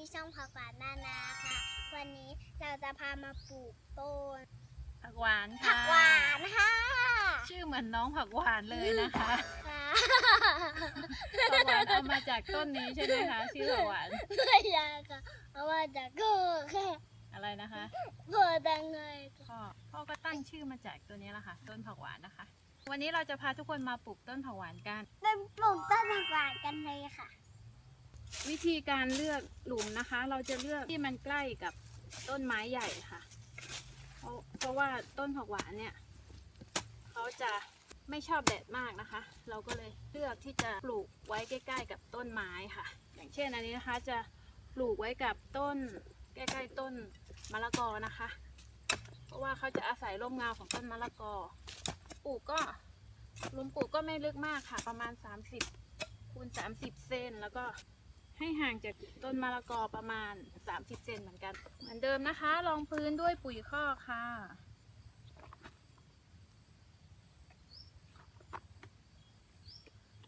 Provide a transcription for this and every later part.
ผักหวานนานาค่ะ วันนี้เราจะพามาปลูกต้นผักหวานผัค่ะ กหวานค่ะชื่อเหมือนน้องผักหวานเลยนะคะค่ะผักหวานเอามาจากต้นนี้ใช่ไหมคะชื่อผักหวานไม่ยากค่ะเพราะว่าจะกูค่ะอะไรนะคะพอดังเลยค่ะพ่อพ่อก็ตั้งชื่อมาจากตัวนี้แหละค่ะ ต้นผักหวานนะคะ วันนี้เราจะพาทุกคนมาปลูกต้นผักหวานกัน เป็นปลูกต้นผักหวานกันเลยค่ะ วิธีการเลือกหลุมนะคะ เราจะเลือกที่มันใกล้กับต้นไม้ใหญ่ค่ะเพราะเพราะว่าต้นผักหวานเนี่ยเขาจะไม่ชอบแดดมากนะคะ เราก็เลยเลือกที่จะปลูกไว้ใกล้ ๆ กับต้นไม้ค่ะ อย่างเช่นอันนี้นะคะ จะปลูกไว้กับต้นใกล้ๆต้นมะละกอนะคะ เพราะว่าเขาจะอาศัยร่มเงาของต้นมะละกอ ปลูกก็หลุมปลูกก็ไม่ลึกมากค่ะ ประมาณ 30คูณ30 เซนแล้วก็ ให้ห่างจากต้นมะละกอประมาณ 30เซนเหมือนกัน เหมือนเดิมนะคะรองพื้นด้วยปุ๋ยคอกค่ะ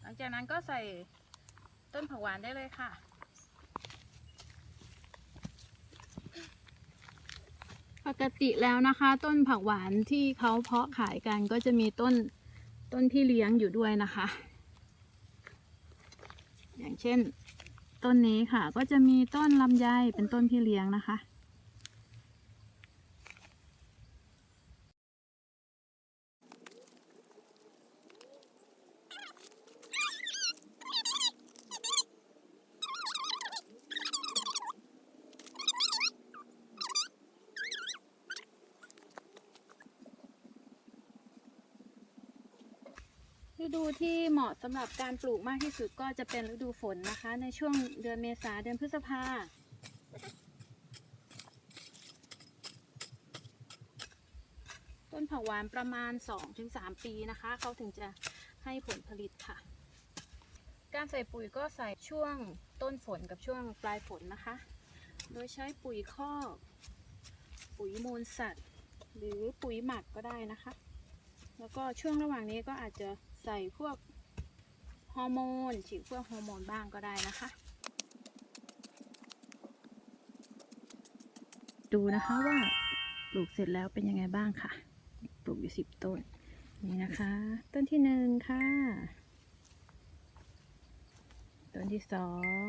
หลังจากนั้นก็ใส่ต้นผักหวานได้เลยค่ะ ปกติแล้วนะคะ ต้นผักหวานที่เขาเพาะขายกันก็จะมีต้นต้นที่เลี้ยงอยู่ด้วยนะคะ อย่างเช่น ต้นนี้ค่ะ ก็จะมีต้นลำไยเป็นต้นพี่เลี้ยงนะคะ ฤดูที่เหมาะสำหรับการปลูกมากที่สุดก็จะเป็นฤดูฝนนะคะ ในช่วงเดือนเมษาเดือนพฤษภาต้นผักหวานประมาณ 2-3 ปีนะคะ เขาถึงจะให้ผลผลิตค่ะ การใส่ปุ๋ยก็ใส่ช่วงต้นฝนกับช่วงปลายฝนนะคะ โดยใช้ปุ๋ยคอก ปุ๋ยมูลสัตว์ หรือปุ๋ยหมักก็ได้นะคะ แล้วก็ช่วงระหว่างนี้ก็อาจจะใส่พวกฮอร์โมนฉีดพวกฮอร์โมนบ้างก็ได้นะคะ ดูนะคะว่าปลูกเสร็จแล้วเป็นยังไงบ้างค่ะ ปลูกอยู่สิบต้น นี่นะคะ ต้นที่หนึ่งค่ะ ต้นที่สอง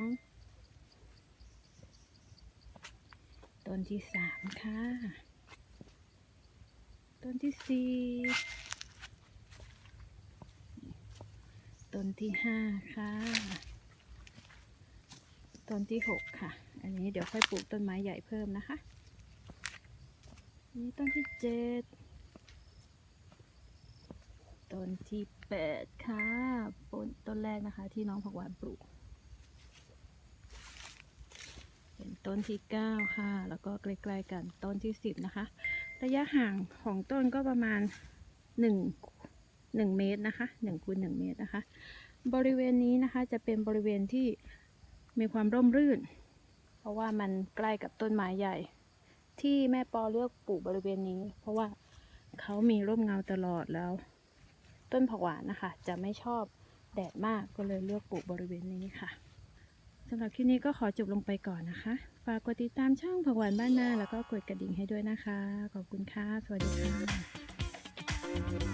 ต้นที่สามค่ะ ต้นที่สี่ ต้นที่ห้าค่ะ ต้นที่หกค่ะ อันนี้เดี๋ยวค่อยปลูกต้นไม้ใหญ่เพิ่มนะคะ นี่ต้นที่เจ็ดต้นที่แปดค่ะต้นต้นแรกนะคะที่น้องผักหวานปลูก เป็นต้นที่เก้าค่ะ แล้วก็ใกล้ๆกันต้นที่สิบนะคะ ระยะห่างของต้นก็ประมาณหนึ่ง หนึ่งเมตรนะคะหนึ่งคูณหนึ่งเมตรนะคะ บริเวณนี้นะคะจะเป็นบริเวณที่มีความร่มรื่น เพราะว่ามันใกล้กับต้นไม้ใหญ่ ที่แม่ปอเลือกปลูกบริเวณนี้ เพราะว่าเขามีร่มเงาตลอดแล้ว ต้นผักหวานนะคะ จะไม่ชอบแดดมากก็เลยเลือกปลูกบริเวณนี้ค่ะสำหรับคลิปนี้ก็ขอจบลงไปก่อนนะคะ ฝากกดติดตามช่องผักหวานบ้านนาแล้วก็กดกระดิ่งให้ด้วยนะคะ ขอบคุณค่ะ สวัสดีค่ะ